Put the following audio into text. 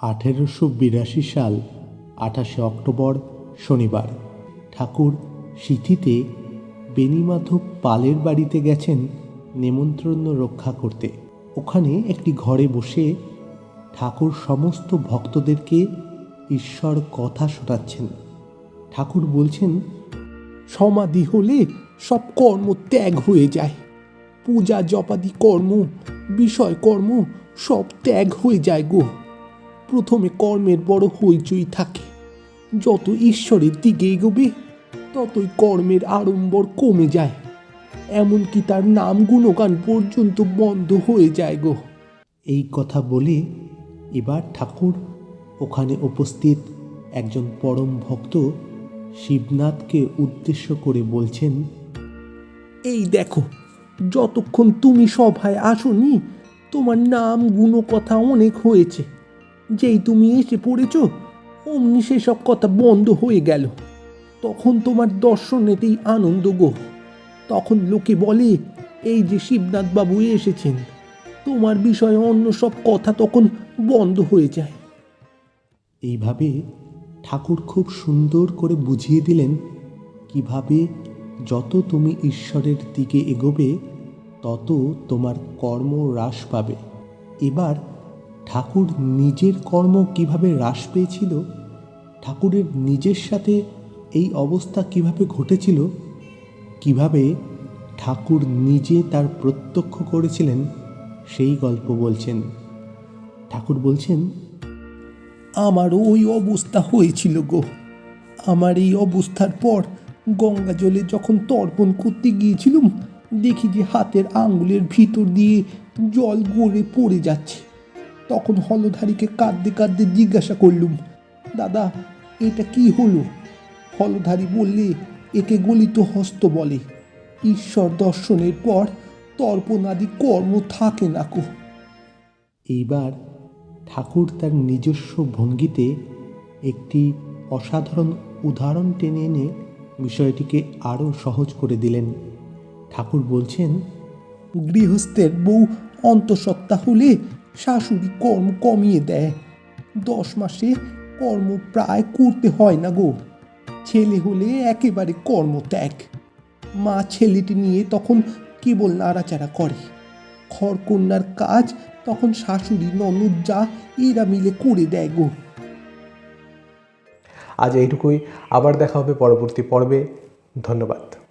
আঠেরোশো বিরাশি সাল, আঠাশে অক্টোবর, শনিবার। ঠাকুর সিথিতে বেণীমাধব পালের বাড়িতে গেছেন নেমন্ত্রণ রক্ষা করতে। ওখানে একটি ঘরে বসে ঠাকুর সমস্ত ভক্তদেরকে ঈশ্বর কথা শোনাচ্ছেন। ঠাকুর বলছেন, সমাধি হলে সব কর্ম ত্যাগ হয়ে যায়। পূজা, জপাদি কর্ম, বিষয় কর্ম সব ত্যাগ হয়ে যায় গো। প্রথমে কর্মের বড় হইচই থাকে। যত ঈশ্বরের দিকে এগোবে, ততই কর্মের আড়ম্বর কমে যায়। এমনকি তার নাম গুণগান পর্যন্ত বন্ধ হয়ে যায় গো। এই কথা বলে এবার ঠাকুর ওখানে উপস্থিত একজন পরম ভক্ত শিবনাথকে উদ্দেশ্য করে বলছেন, এই দেখো, যতক্ষণ তুমি সভায় আসনি, তোমার নাম গুণ কথা অনেক হয়েছে। যেই তুমি এসে পড়েছ, অমনি সেসব কথা বন্ধ হয়ে গেল। তখন তোমার দর্শনেতেই আনন্দ গো। তখন লোকে বলে, এই যে শিবনাথ বাবু এসেছেন, তোমার বিষয়ে অন্য সব কথা তখন বন্ধ হয়ে যায়। এইভাবে ঠাকুর খুব সুন্দর করে বুঝিয়ে দিলেন কীভাবে যত তুমি ঈশ্বরের দিকে এগোবে, তত তোমার কর্ম হ্রাস পাবে। এবার ঠাকুর নিজের কর্ম কীভাবে হ্রাস পেয়েছিল, ঠাকুরের নিজের সাথে এই অবস্থা কীভাবে ঘটেছিল, কীভাবে ঠাকুর নিজে তার প্রত্যক্ষ করেছিলেন, সেই গল্প বলছেন। ঠাকুর বলছেন আমারও ওই অবস্থা হয়েছিল গো। আমার এই অবস্থার পর গঙ্গা জলে যখন তর্পণ করতে গিয়েছিলুম, দেখি যে হাতের আঙ্গুলের ভিতর দিয়ে জল গড়ে পড়ে যাচ্ছে। তখন হলধারীকে কাঁদতে কাঁদতে জিজ্ঞাসা করলুম, দাদা, এটা কি হলো? হলধারী বললে, একে গলিত হস্ত বলে। ঈশ্বর দর্শনের পর তর্পণাদি কর্ম থাকে না কো। এইবার ঠাকুর তার নিজস্ব ভঙ্গিতে একটি অসাধারণ উদাহরণ টেনে এনে বিষয়টিকে আরও সহজ করে দিলেন। ঠাকুর বলছেন, গৃহস্থের বউ অন্তঃসত্ত্বা হলে শাশুড়ি কর্ম কমিয়ে দেয়। দশ মাসে কর্ম প্রায় করতে হয় না গো। ছেলে হলে একেবারে কর্মত্যাগ। মা ছেলেটি নিয়ে তখন কেবল নাড়াচাড়া করে। খড়কন্যার কাজ তখন শাশুড়ি ননদ যা, এরা মিলে করে দেয় গো। আজ এইটুকুই। আবার দেখা হবে পরবর্তী পর্বে। ধন্যবাদ।